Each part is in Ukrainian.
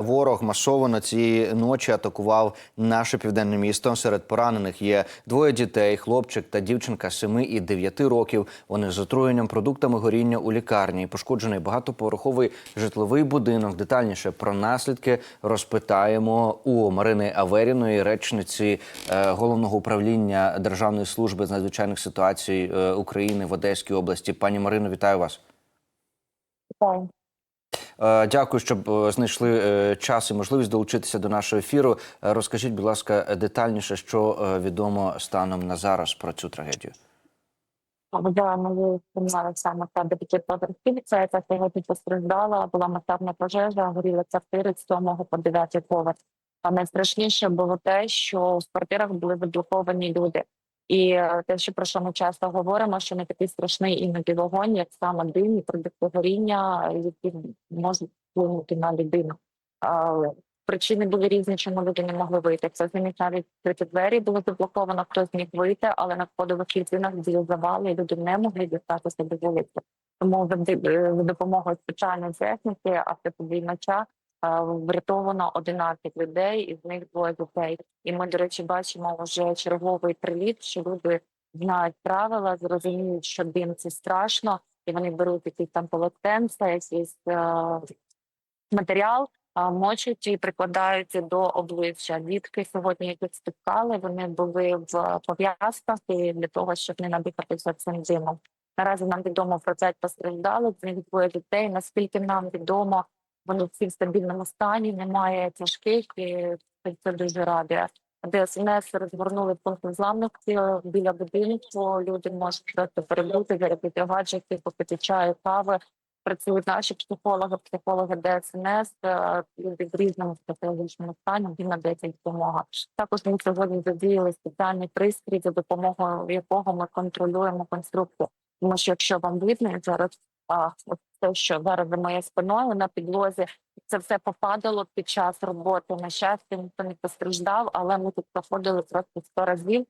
Ворог масово цієї ночі атакував наше південне місто. Серед поранених є двоє дітей: хлопчик та дівчинка 7 і 9 років. Вони з отруєнням продуктами горіння у лікарні. Пошкоджений багатоповерховий житловий будинок. Детальніше про наслідки розпитаємо у Марини Аверіної, речниці е, головного управління Державної служби з надзвичайних ситуацій е, України в Одеській області. Пані Марино, вітаю вас. Так. Е, Дякую, щоб е, знайшли е, час і можливість долучитися до нашого ефіру. Розкажіть, будь ласка, детальніше, що відомо станом на зараз про цю трагедію. Я мою сприймала саме та дев'ятиповерхівця, яка сьогодні постраждала, була масштабна пожежа, горіла квартири з 7 по 9 поверх. А найстрашніше було те, що в квартирах були заблоковані люди. І е, те, що про що ми часто говоримо, що не такий страшний іноді вогонь, як саме дим і продукти горіння, які можуть вплинути на людину. Причини були різні, чому люди не могли вийти. Це зміг навіть відкриті двері було заблоковано, хто зміг вийти, але на входових клітинах були завали, і люди не могли дістатися до вулиці. Тому за допомогою спеціальної техніки е, врятовано 11 людей, із них двоє дітей. І ми, до речі, бачимо вже черговий приліт, що люди знають правила, зрозуміють, що дим це страшно, і вони беруть якісь там полотенця, якийсь е, матеріал, а, мочать і прикладаються до обличчя. Дітки сьогодні, яких спіткали, вони були в пов'язках і для того, щоб не надихатися цим димом. Наразі нам відомо про п'ять постраждалих, з них двоє дітей. Наскільки нам відомо, вони всі в стабільному стані, немає тяжких, і це- дуже радує. ДСНС розгорнули пункт незламних біля будинку. Люди можуть просто перебути, зарядити гаджети, попити чаю, кави. Працюють наші психологи, психологи ДСНС, е, люди в різному психологічному стані, їм надається допомога. Також ми сьогодні задіяли спеціальний пристрій, за допомогою якого ми контролюємо конструкцію. Тому що якщо вам видно зараз, а, те, що зараз за моєю спиною на підлозі, це все попадало під час роботи. На щастя, ніхто не постраждав, але ми тут проходили просто сто разів.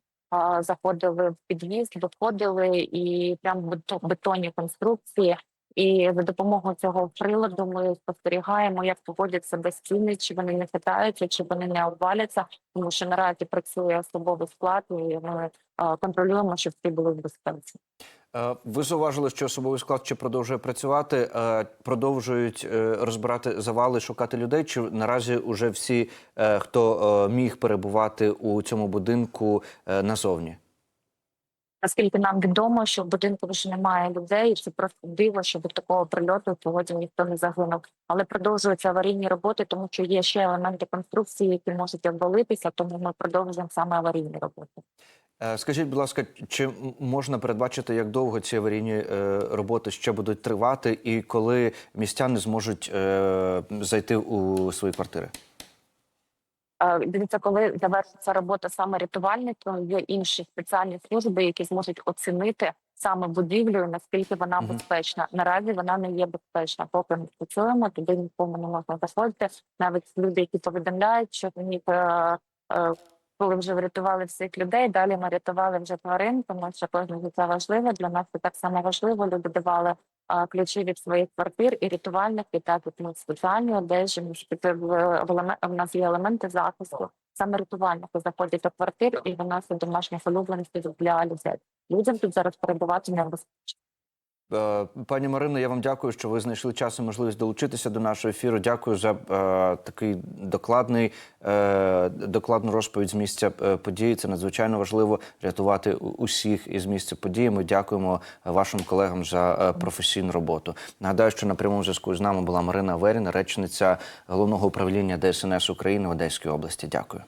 Заходили в під'їзд, виходили і бето- бетонні конструкції. І за допомогою цього приладу ми спостерігаємо, як поводять себе стіни, чи вони не хитаються, чи вони не обваляться, тому що наразі працює особовий склад, і ми контролюємо, щоб всі були в безпеці. Е, Ви зауважили, що особовий склад ще продовжує працювати, е, продовжують е, розбирати завали, шукати людей. Чи наразі вже всі, хто міг перебувати у цьому будинку, назовні? Наскільки нам відомо, що в будинку вже немає людей, це просто диво, що від такого прильоту сьогодні ніхто не загинув. Але продовжуються аварійні роботи, тому що є ще елементи конструкції, які можуть обвалитися. Тому ми продовжуємо саме аварійні роботи. Е, Скажіть, будь ласка, чи можна передбачити, як довго ці аварійні е, роботи ще будуть тривати, і коли містяни зможуть е, зайти у свої квартири? Дивіться, коли завершиться робота саме рятувальником, є інші спеціальні служби, які зможуть оцінити саме будівлю, наскільки вона Мгм. безпечна. Наразі вона не є безпечна. Поки ми працюємо, туди нікому не можна заходити. Навіть люди, які повідомляють, що вони е, е, коли вже врятували всіх людей, далі ми рятували вже тварин, тому що кожне життя важливе. Для нас це так само важливо. Люди давали а, ключі від своїх квартир і рятувальники, так як ми в спеціальній одежі. В, нас є елементи захисту. Саме рятувальники заходять до квартир і виносять домашніх улюбленців для людей. Людям тут зараз перебувати небезпечно. Е, Пані Марино, я вам дякую, що ви знайшли час і можливість долучитися до нашого ефіру. Дякую за е, такий докладний е, докладну розповідь з місця е, події. Це надзвичайно важливо рятувати усіх із місця події. Ми дякуємо вашим колегам за е, професійну роботу. Нагадаю, що на прямому зв'язку з нами була Марина Аверіна, речниця головного управління ДСНС України в Одеській області. Дякую.